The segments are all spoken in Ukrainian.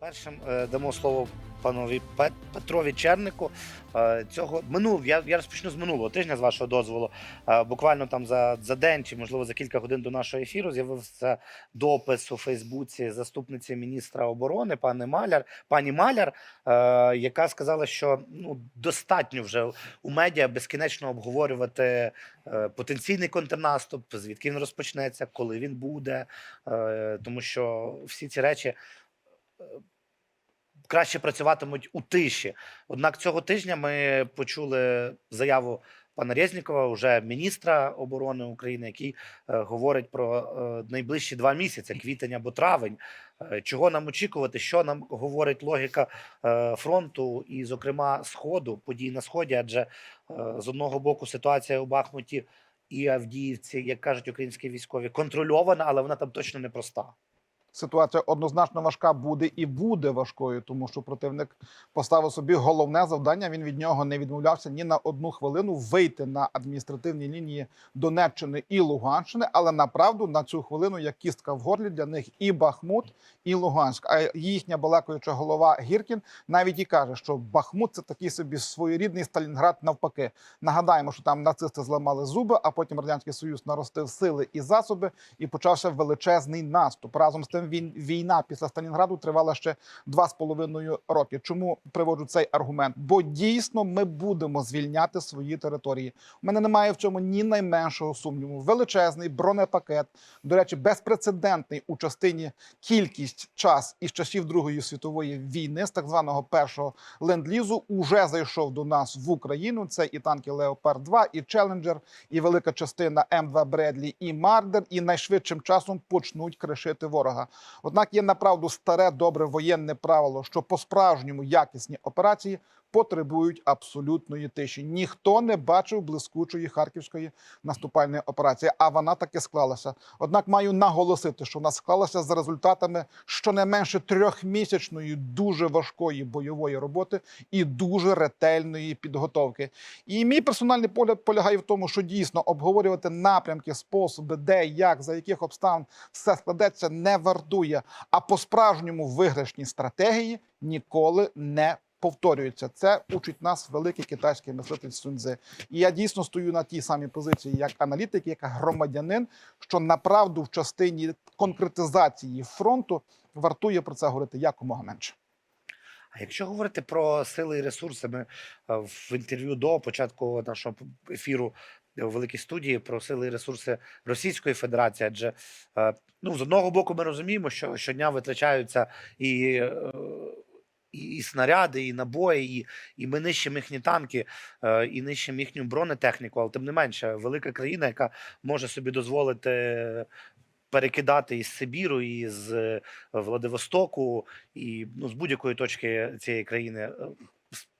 Першим е, дамо слово панові Пет- Петрові Чернику. Е, Цього минул, я, я розпочну з минулого тижня, з вашого дозволу. Е, Буквально там за, за день чи можливо за кілька годин до нашого ефіру з'явився допис у Фейсбуці заступниці міністра оборони пани Маляр, пані Маляр, яка сказала, що ну достатньо вже у медіа безкінечно обговорювати потенційний контрнаступ, звідки він розпочнеться, коли він буде, тому що всі ці речі краще працюватимуть у тиші. Однак цього тижня ми почули заяву пана Резнікова, вже міністра оборони України, який е, говорить про е, найближчі два місяці, квітень або травень. Е, чого нам очікувати? Що нам говорить логіка фронту, і, зокрема, сходу подій на сході? Адже з одного боку ситуація у Бахмуті і Авдіївці, як кажуть українські військові, контрольована, але вона там точно непроста. Ситуація однозначно важка буде і буде важкою, тому що противник поставив собі головне завдання. Він від нього не відмовлявся ні на одну хвилину вийти на адміністративні лінії Донеччини і Луганщини. Але направду на цю хвилину як кістка в горлі для них і Бахмут, і Луганськ. А їхня балакаюча голова Гіркін навіть і каже, що Бахмут це такий собі своєрідний Сталінград навпаки. Нагадаємо, що там нацисти зламали зуби, а потім радянський союз наростив сили і засоби, і почався величезний наступ. Разом з тим він війна після Сталінграду тривала ще два з половиною роки. Чому приводжу цей аргумент? Бо дійсно ми будемо звільняти свої території. У мене немає в цьому ні найменшого сумніву. Величезний бронепакет, до речі, безпрецедентний у частині кількість час із часів Другої світової війни з так званого першого ленд-лізу уже зайшов до нас в Україну. Це і танки Леопард 2 і Челенджер, і велика частина М2 Бредлі, і Мардер, і найшвидшим часом почнуть кришити ворога. Однак є направду старе добре воєнне правило, що по справжньому якісні операції потребують абсолютної тиші. Ніхто не бачив блискучої харківської наступальної операції, а вона таки склалася. Однак маю наголосити, що вона склалася за результатами щонайменше трьохмісячної дуже важкої бойової роботи і дуже ретельної підготовки. І мій персональний погляд полягає в тому, що дійсно обговорювати напрямки, способи, де, як, за яких обставин все складеться, не вартує. А по справжньому виграшні стратегії ніколи не повторюються. Це учить нас великий китайський мислитель Суньцзи. І я дійсно стою на тій самій позиції, як аналітик, як громадянин, що направду в частині конкретизації фронту вартує про це говорити якомога менше. А якщо говорити про сили і ресурси, ми е, в інтерв'ю до початку нашого ефіру у великій студії про сили і ресурси Російської Федерації, адже е, ну з одного боку ми розуміємо, що щодня витрачаються і. І, і снаряди, і набої, і, і ми нищимо їхні танки, е, і нищимо їхню бронетехніку, але тим не менше, велика країна, яка може собі дозволити перекидати із Сибіру, із е, Владивостоку, і ну, з будь-якої точки цієї країни е,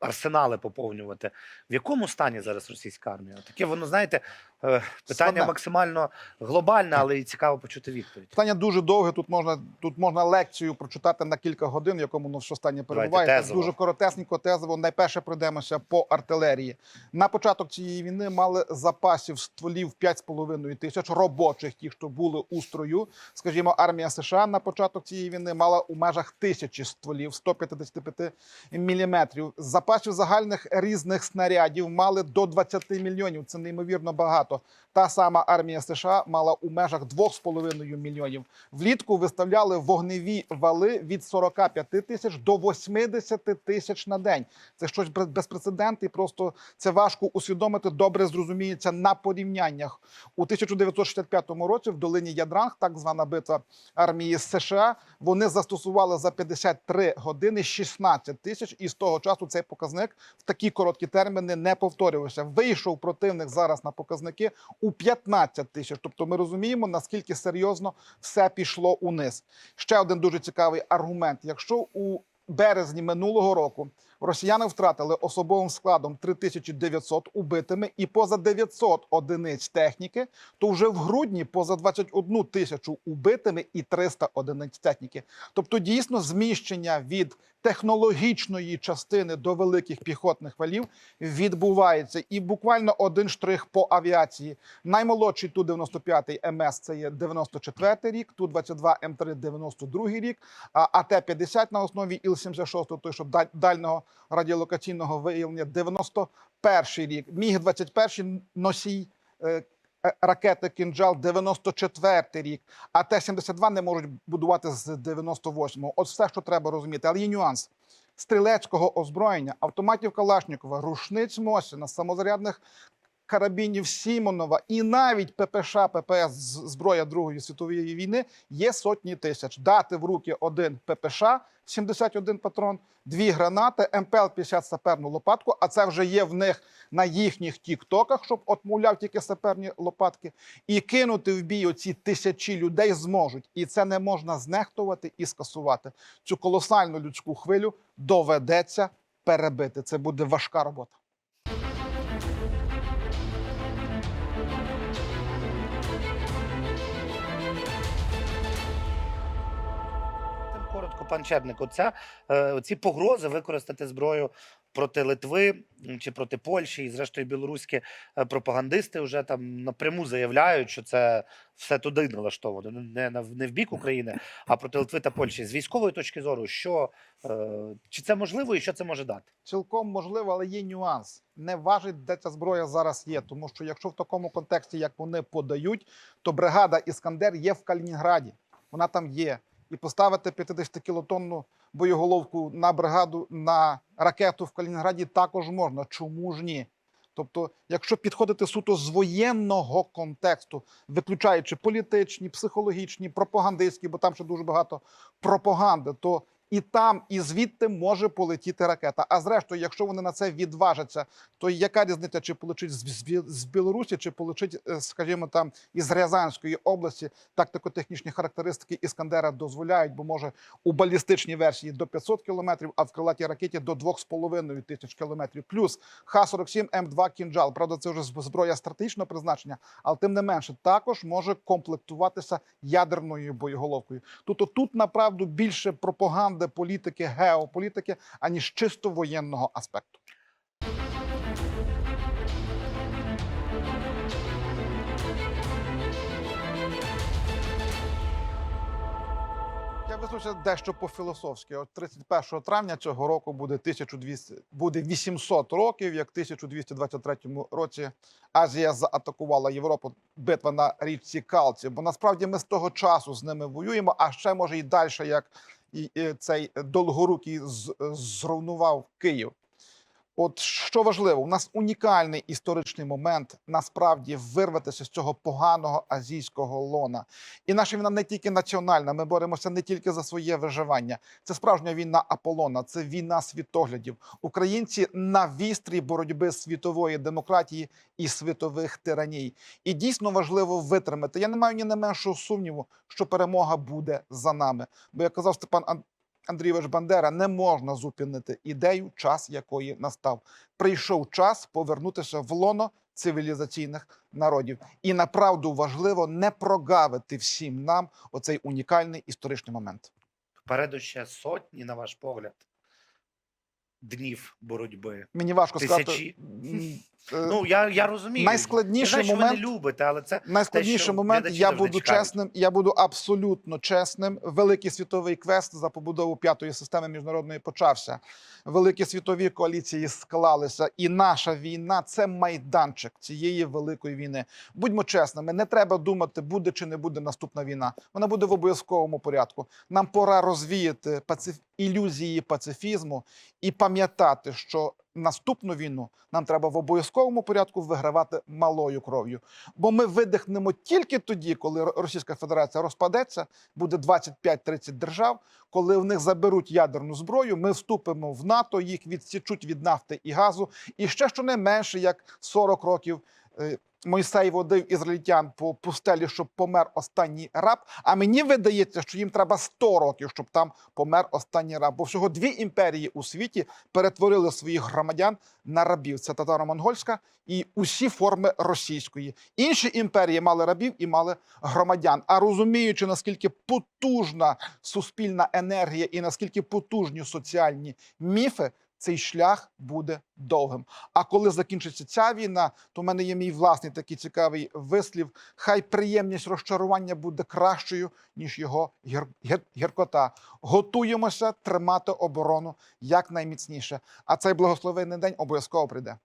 арсенали поповнювати. В якому стані зараз російська армія? Таке воно, знаєте, питання Складне. максимально глобальне, але і цікаво почути відповідь. Питання дуже довге. Тут можна тут можна лекцію прочитати на кілька годин, в якому ну, стані перебуває. Дуже коротесенько, тезово. Найперше пройдемося по артилерії. На початок цієї війни мали запасів стволів 5,5 тисяч робочих, ті, що були у строю. Скажімо, армія США на початок цієї війни мала у межах тисячі стволів 155 міліметрів. Запасів загальних різних снарядів мали до 20 мільйонів. Це неймовірно багато. Та сама армія США мала у межах 2,5 мільйонів. Влітку виставляли вогневі вали від 45 тисяч до 80 тисяч на день. Це щось без- безпрецедентне, і просто це важко усвідомити. Добре зрозуміється на порівняннях. У 1965 році в долині Ядранг, так звана битва армії США, вони застосували за 53 години 16 тисяч, і з того часу цей показник в такі короткі терміни не повторювався. Вийшов противник зараз на показники у 15 тисяч. Тобто ми розуміємо, наскільки серйозно все пішло униз. Ще один дуже цікавий аргумент: якщо у березні минулого року Росіяни втратили особовим складом 3900 убитими і поза 900 одиниць техніки. То вже в грудні поза 21 тисячу убитими і 300 одиниць техніки. Тобто, дійсно, зміщення від технологічної частини до великих піхотних валів відбувається. І буквально один штрих по авіації. Наймолодший ту 95 МС це є 94 рік, ту 22 М3 92 рік, а АТ-50 на основі Іл-76, той, що дальнього радіолокаційного виявлення, 91 рік. Міг-21 носій е, е, ракети Кінджал 94 рік, а Т-72 не можуть будувати з 98-го. От все, що треба розуміти. Але є нюанс. Стрілецького озброєння, автоматів Калашнікова, рушниць Мосіна, самозарядних карабінів Сімонова і навіть ППШ, ППС зброя Другої світової війни є сотні тисяч. Дати в руки один ППШ, 71 патрон, дві гранати, МПЛ-50 саперну лопатку, а це вже є в них на їхніх тіктоках, щоб от, мовляв, тільки саперні лопатки, і кинути в бій оці тисячі людей зможуть. І це не можна знехтувати і скасувати. Цю колосальну людську хвилю доведеться перебити. Це буде важка робота. Пан Черник, оця, е, оці погрози використати зброю проти Литви чи проти Польщі, і зрештою білоруські е, пропагандисти вже там напряму заявляють, що це все туди налаштовано, не- не, в бік України, а проти Литви та Польщі. З військової точки зору, що е, чи це можливо і що це може дати? Цілком можливо, але є нюанс. Не важить, де ця зброя зараз є. Тому що якщо в такому контексті, як вони подають, то бригада Іскандер є в Калінінграді. Вона там є. І поставити 50-кілотонну боєголовку на бригаду на ракету в Калінінграді також можна. Чому ж ні? Тобто, якщо підходити суто з воєнного контексту, виключаючи політичні, психологічні, пропагандистські, бо там ще дуже багато пропаганди, то і там, і звідти може полетіти ракета. А зрештою, якщо вони на це відважаться, то яка різниця, чи полетить з, Білорусі, чи полетить, е, скажімо, там із Рязанської області, тактико-технічні характеристики Іскандера дозволяють, бо може у балістичній версії до 500 кілометрів, а в крилатій ракеті до 2,5 тисяч кілометрів. Плюс Х-47 М2 «Кінжал». Правда, це вже зброя стратегічного призначення, але тим не менше також може комплектуватися ядерною боєголовкою. Тобто тут направду більше пропаганди, політики, геополітики, аніж чисто воєнного аспекту. Я дещо по-філософськи. От 31 травня цього року буде 1200, буде 800 років, як в 1223 році Азія заатакувала Європу. Битва на річці Калці. Бо насправді ми з того часу з ними воюємо, а ще може і далі, як і, цей довгорукий з- зруйнував Київ. От що важливо, у нас унікальний історичний момент насправді вирватися з цього поганого азійського лона. І наша війна не тільки національна. Ми боремося не тільки за своє виживання. Це справжня війна Аполлона, це війна світоглядів. Українці на вістрі боротьби світової демократії і світових тираній. І дійсно важливо витримати. Я не маю ні не меншого сумніву, що перемога буде за нами. Бо як казав Степан Ан- Андрійович Бандера, не можна зупинити ідею, час якої настав. Прийшов час повернутися в лоно цивілізаційних народів. І направду важливо не прогавити всім нам оцей унікальний історичний момент. Впереду ще сотні, на ваш погляд, днів боротьби. Мені важко Тисячі. сказати. Е, Ну я, я розумію. Найскладніший знаю, що ви не любите, але це Найскладніший що момент я буду чесним. Я буду абсолютно чесним. Великий світовий квест за побудову п'ятої системи міжнародної почався. Великі світові коаліції склалися, і наша війна це майданчик цієї великої війни. Будьмо чесними, не треба думати, буде чи не буде наступна війна. Вона буде в обов'язковому порядку. Нам пора розвіяти пациф... ілюзії пацифізму і пам'ятати, що наступну війну нам треба в обов'язковому порядку вигравати малою кров'ю. Бо ми видихнемо тільки тоді, коли Російська Федерація розпадеться, буде 25-30 держав. Коли в них заберуть ядерну зброю, ми вступимо в НАТО, їх відсічуть від нафти і газу. І ще щонайменше як 40 років Мойсей водив ізраїльтян по пустелі, щоб помер останній раб. А мені видається, що їм треба 100 років, щоб там помер останній раб. Бо всього дві імперії у світі перетворили своїх громадян на рабів. Це татаро-монгольська і усі форми російської. Інші імперії мали рабів і мали громадян. А розуміючи, наскільки потужна суспільна енергія і наскільки потужні соціальні міфи, цей шлях буде довгим. А коли закінчиться ця війна, то в мене є мій власний такий цікавий вислів. Хай приємність розчарування буде кращою, ніж його гір... гір... гіркота. Готуємося тримати оборону якнайміцніше. А цей благословенний день обов'язково прийде.